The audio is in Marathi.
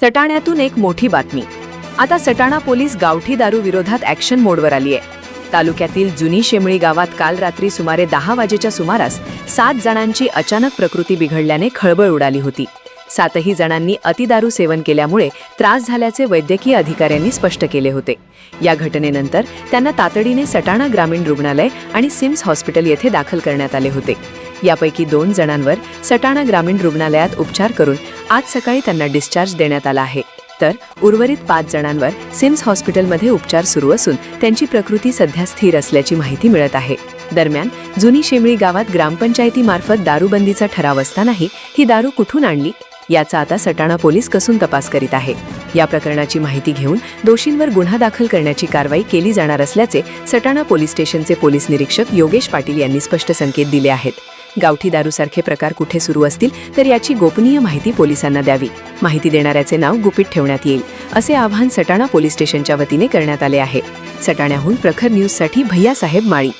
सटाण्यातून एक मोठी बातमी. आता सटाणा पोलीस गावठी दारू विरोधात ॲक्शन मोडवर आली आहे. तालुक्यातील जुनी शेमळी गावात काल रात्री सुमारे दहा वाजेच्या सुमारास सात जणांची अचानक प्रकृती बिघडल्याने खळबळ उडाली होती. सातही जणांनी अतिदारू सेवन केल्यामुळे त्रास झाल्याचे वैद्यकीय अधिकाऱ्यांनी स्पष्ट केले होते. या घटनेनंतर त्यांना तातडीने सटाणा ग्रामीण रुग्णालय आणि सिम्स हॉस्पिटल येथे दाखल करण्यात आले होते. यापैकी दोन जणांवर सटाणा ग्रामीण रुग्णालयात उपचार करून आज सकाळी त्यांना डिस्चार्ज देण्यात आला आहे. तर उर्वरित पाच जणांवर सिम्स हॉस्पिटलमध्ये उपचार सुरू असून त्यांची प्रकृती सध्या स्थिर असल्याची माहिती मिळत आहे. दरम्यान जुनी शेमळी गावात ग्रामपंचायतीमार्फत दारूबंदीचा ठराव असतानाही ही दारू कुठून आणली? याचा आता सटाणा पोलीस कसून तपास करीत आहे. या प्रकरणाची माहिती घेऊन दोषींवर गुन्हा दाखल करण्याची कारवाई केली जाणार असल्याचे सटाणा पोलीस स्टेशनचे पोलीस निरीक्षक योगेश पाटील यांनी स्पष्ट संकेत दिले आहेत. गावठी दारूसारखे प्रकार कुठे सुरू असतील तर याची गोपनीय माहिती पोलिसांना द्यावी. माहिती देणाऱ्याचे नाव गुपित ठेवण्यात येईल असे आवाहन सटाणा पोलीस स्टेशनच्या वतीने करण्यात आले आहे. सटाण्याहून प्रखर न्यूजसाठी भैयासाहेब माळी.